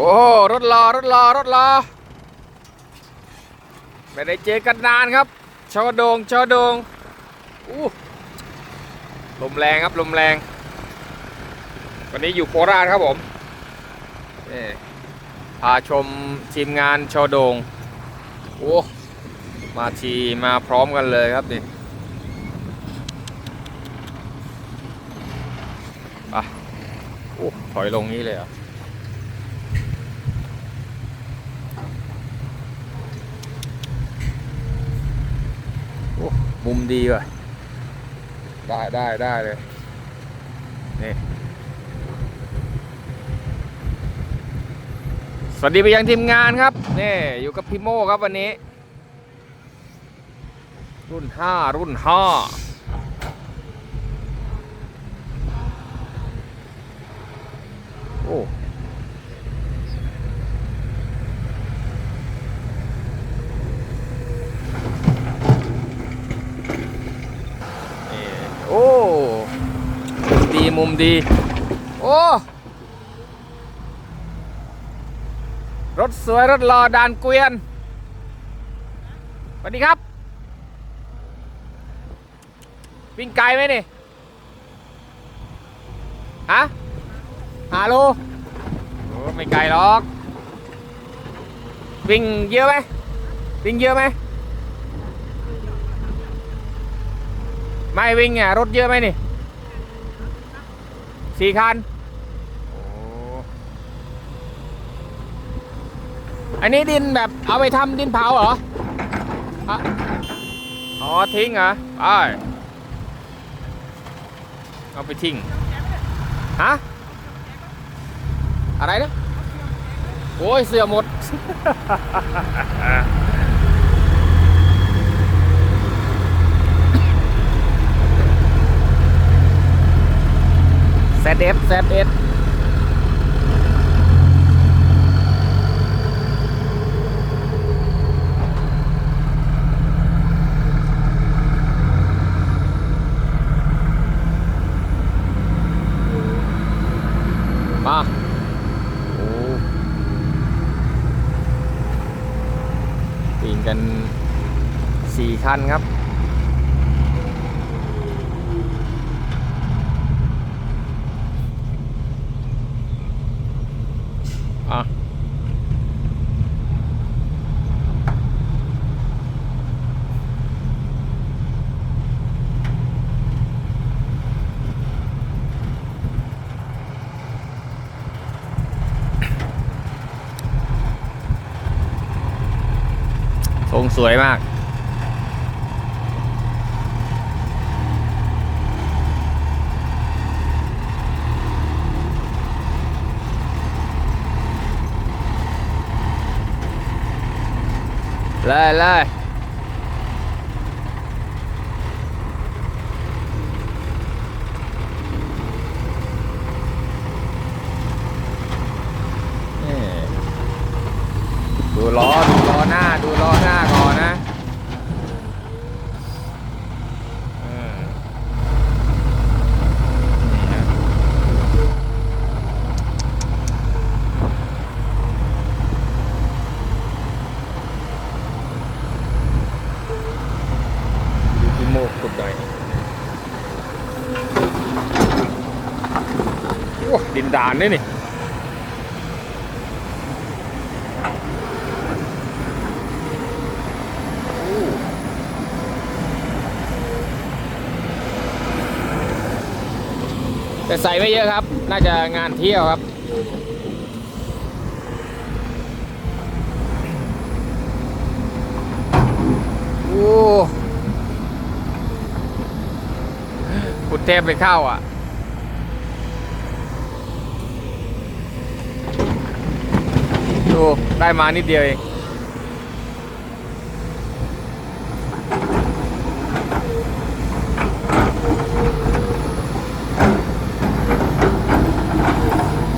โอ้รถรอรถรอรถรอไม่ได้เจอกันนานครับชอโดงชอโดงอู้ลมแรงครับลมแรง วันนี้อยู่โคราชครับผมนี่พาชมทีมงานชอโดงโอ้มาทีมาพร้อมกันเลยครับนี่ไปโอ้ถอยลงนี้เลยอะ มุมดีว่ะ ได้ได้ได้เลย นี่ สวัสดีไปยังทีมงานครับ นี่ อยู่กับพี่โมครับวันนี้ รุ่น5รุ่น5โอ้ นี่โอ้ มุม ดี โอ้ รถสวย รถรอดานเกวียนสวัสดีครับ วิ่งไกลไหมนี่ ฮะฮาโลโอ้ไม่ไกลหรอก วิ่งเยอะไหมวิ่งเยอะไหมไม่วิ่งอะรถเยอะไหมนี่ สี่คันโอ้อันนี้ดินแบบเอาไปทำดินเผาเหรออะอ๋อ ทิ้งเหรอไปเอาไปทิ้ง ฮะ อะไรนะ โอ้ย เสือหมด ZF ZF มาโอ้ปีนกันสี่คันครับ อะทรงสวยมาก เลยเลยดูล้อ ดูล้อหน้า ดูล้อหน้าก่อนนะอืมนี่ฮะดูที่โมกสุดหน่อยโอ้ดินดานนี่นี่แต่ใส่ไม่เยอะครับ น่าจะงานเที่ยวครับ โอ้กุดเทพไปเข้าอะ ดูได้มานิดเดียวเอง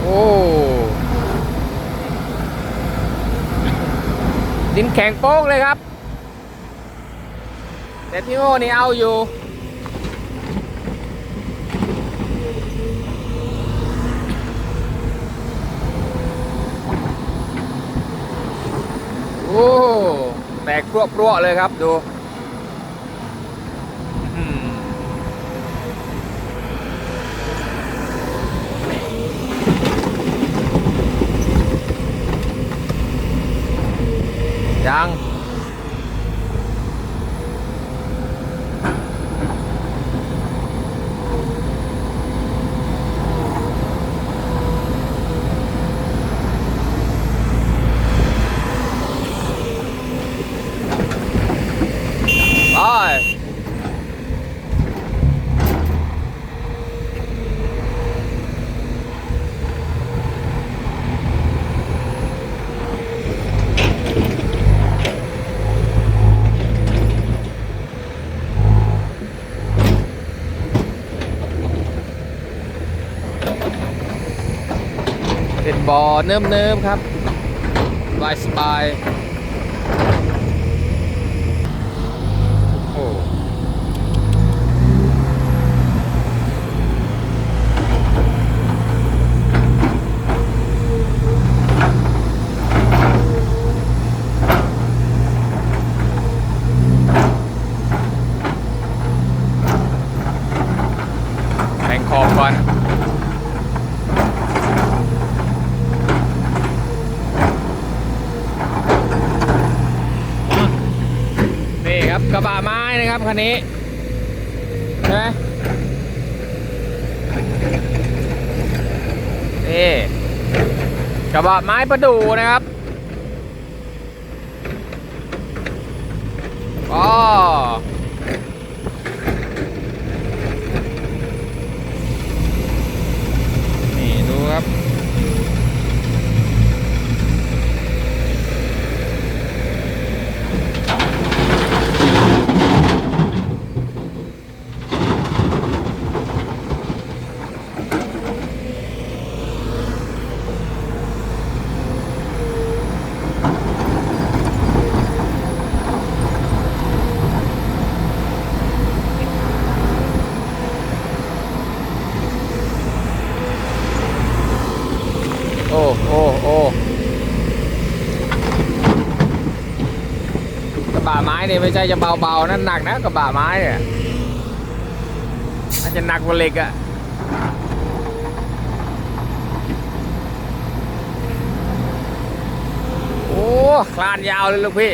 โอ้ดินแข็งโป๊กเลยครับแต่พี่โม่นี่เอาอยู่ อ้แตกพรัวๆเลยครับดูอืมยัง ไปเป็น บอเนิ่มๆครับสบายสบายโอ้ แต่งขอบก่อน นี่ครับกระบะไม้ นี้ใช่ไหมนี่กระบะไม้ประดูนะครับอ๋อดูครับ โอ้โอ้โอ้กระบะไม้เนี่ยไม่ใช่จะเบาๆนั่นหนักนะกระบะไม้เนี่ยอาจจะหนักกว่าเหล็กอะโอ้คลานยาวเลยลูกพี่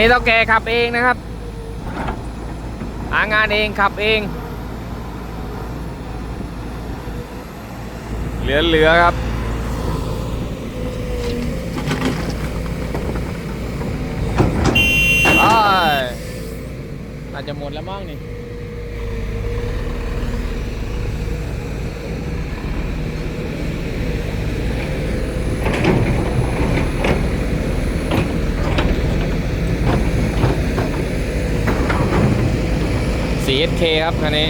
นี้เท่าแกขับเองนะครับ หางานเองขับเอง เหลือเหลือครับไปอาจจะหมดแล้วมั้งนี่ 4SK ครับคันนี้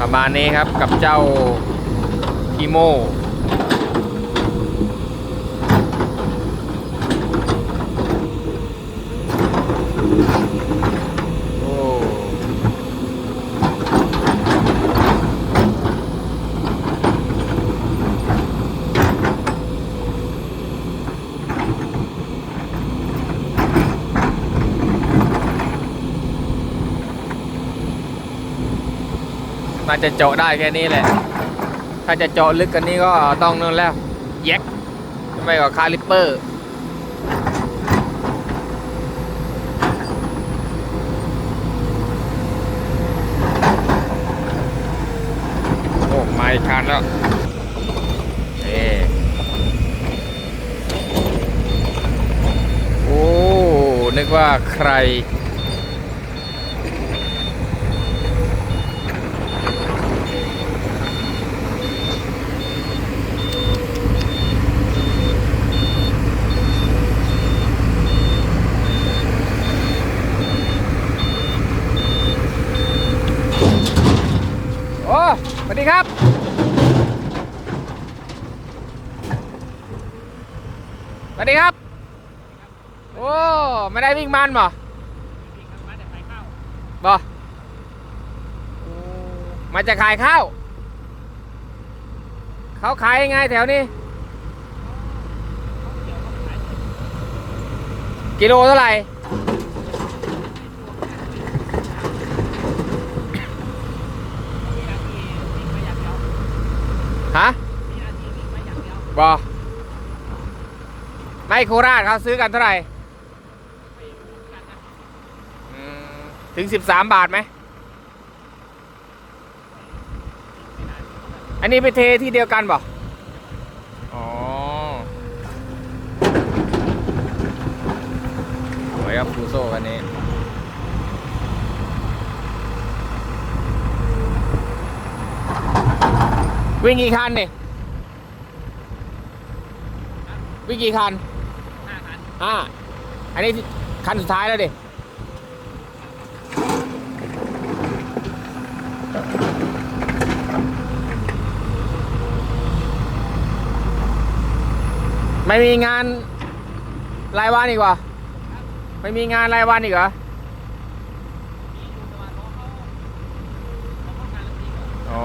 ประมาณนี้ครับกับเจ้าพีโม น่าจะเจาะได้แค่นี้แหละ ถ้าจะเจาะลึกกันนี้ก็ต้องนั่นแล้วแย็กไม่ก็คาลิปเปอร์นอีกคันแล้วนี่โอ้นึกว่าใคร ดีครับ สวัสดีครับ โอ้ ไม่ได้วิ่งมันบ่บ่มาจะขายข้าว เขาขายยังไงแถวนี้ กิโลเท่าไหร่ ฮะบอไม่โคราชเขาซื้อกันเท่าไหร่ถึง13บาทไหม อันนี้ไปเทที่เดียวกันบ่อ๋อสวยครับฟูโซ่กันนี้ วิ่งกี่คันนี่วิ่งกี่คันห้าอันนี้คันสุดท้ายแล้วดิไม่มีงานรายวันอีกวะไม่มีงานรายวันอีกเหรออ๋อ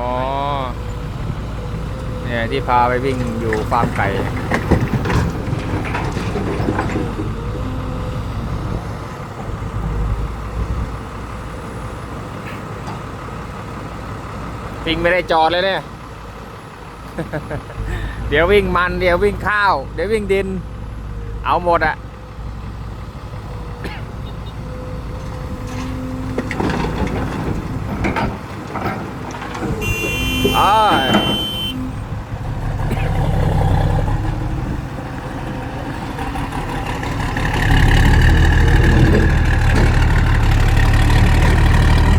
เนี่ยที่พาไปวิ่งอยู่ฟาร์มไก่วิ่งไม่ได้จอดเลยเนี่ย เดี๋ยววิ่งมัน เดี๋ยววิ่งข้าว เดี๋ยววิ่งดิน เอาหมดอะอ้าย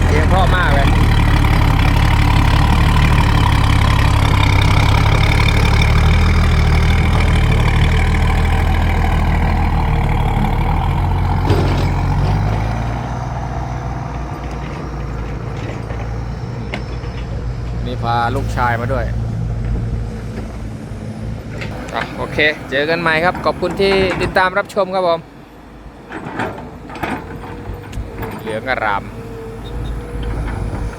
เสียงเพราะมากเลย นี่พา ลูกชายมาด้วยอะโอเค เจอกันใหม่ครับ ขอบคุณที่ติดตามรับชมครับผม เหลืองอาราม